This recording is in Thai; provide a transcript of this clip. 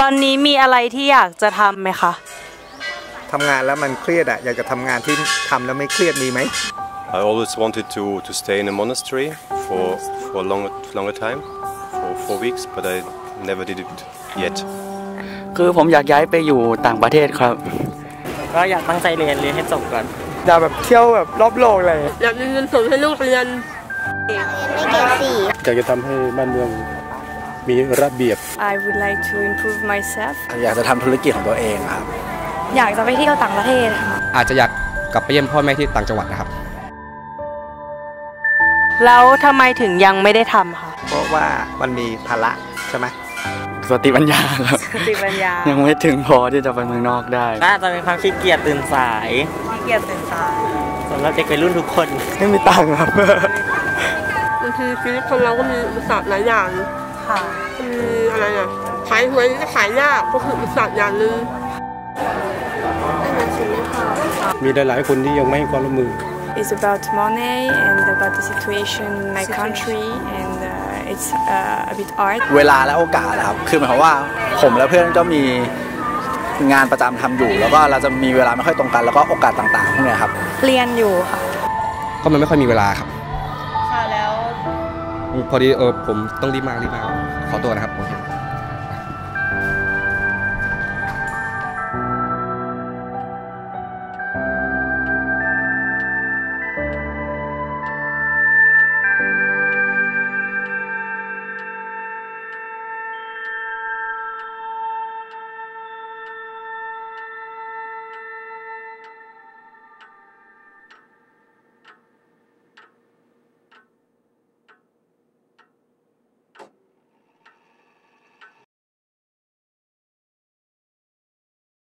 ตอนนี้มีอะไรที่อยากจะทำไหมคะทำงานแล้วมันเครียดอะอยากจะทำงานที่ทำแล้วไม่เครียดมีไหม I always wanted to, to stay in a monastery for, for a longer, longer time, for four weeks, but I never did it yet. คือผมอยากย้ายไปอยู่ต่างประเทศครับ ก็อยากตั้งใจเรียนเรียนให้จบก่อนอยากแบบเที่ยวแบบรอบโลกอะไรอยากมีเงินส่งให้ลูกเรียนอยากจะทำให้บ้านเมือง มีระเบียบ I would like to improve myself อยากจะทำธุรกิจของตัวเองครับ อยากจะไปเที่ยวต่างประเทศค่ะอาจจะอยากกลับไปเยี่ยมพ่อแม่ที่ต่างจังหวัดนะครับ แล้วทำไมถึงยังไม่ได้ทำคะเพราะว่ามันมีภาระใช่ไหมสติปัญญาครับสติปัญญา ยังไม่ถึงพอที่จะไปเมืองนอกได้ น่าจะเป็นความขี้เกียจตื่นสายขี้เกียจตื่นสายสำหรับเด็กวัยรุ่นทุกคน ไม่มีตังค์ครับบางทีชีวิตคนเราก็มีอุปสรรคหลายอย่าง ค่ะ มีอะไรอะขายหวยก็ขายยากก็คืออุปสรรคอย่างหนึ่งมีหลาย ๆ คนที่ยังไม่ให้ความร่วมมือ It's about money and about the situation in my country and uh, it's uh, a bit hard เวลาและโอกาสนะครับ คือหมายความว่าผมและเพื่อนก็มีงานประจำทำอยู่ แล้วก็เราจะมีเวลาไม่ค่อยตรงกัน แล้วก็โอกาสต่างๆพวกเนี้ยครับ เรียนอยู่ค่ะ ก็มันไม่ค่อยมีเวลาครับค่ะแล้ว พอดีเออผมต้องรีบมากรีบมากขอตัวนะครับ